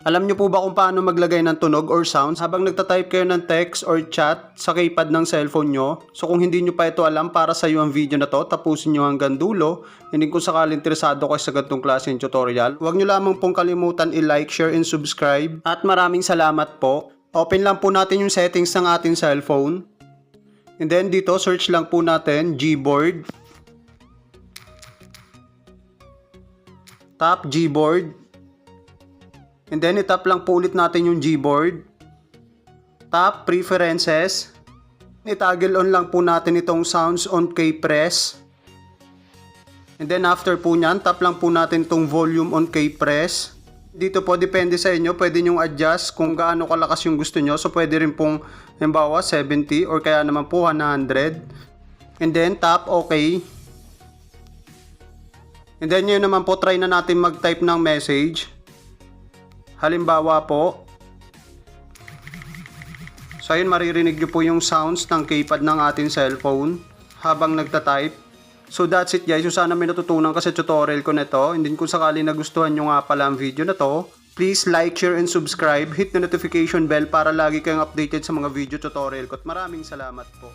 Alam nyo po ba kung paano maglagay ng tunog or sounds habang nagtatype kayo ng text or chat sa keypad ng cellphone nyo? So kung hindi nyo pa ito alam para sa iyo ang video na to, tapusin nyo hanggang dulo. Hindi kung sakali interesado kayo sa ganitong klaseng tutorial, huwag nyo lamang pong kalimutan i-like, share, and subscribe. At maraming salamat po. Open lang po natin yung settings ng ating cellphone. And then dito, search lang po natin Gboard. Tap Gboard. And then itap lang po ulit natin yung Gboard. Tap Preferences. Itagil on lang po natin itong Sounds on K-Press. And then after po nyan, tap lang po natin itong Volume on K-Press. Dito po, depende sa inyo. Pwede nyong adjust kung gaano kalakas yung gusto nyo. So, pwede rin pong, halimbawa, 70 or kaya naman po 100. And then, tap OK. And then, yun naman po, try na natin mag-type ng message. Halimbawa po, so ayun maririnig nyo po yung sounds ng keypad ng ating cellphone habang nagta-type. So that's it guys, so sana may natutunan kasi tutorial ko na to. And then kung sakali nagustuhan nyo nga pala ang video na to, please like, share, and subscribe. Hit the notification bell para lagi kayong updated sa mga video tutorial ko. At maraming salamat po.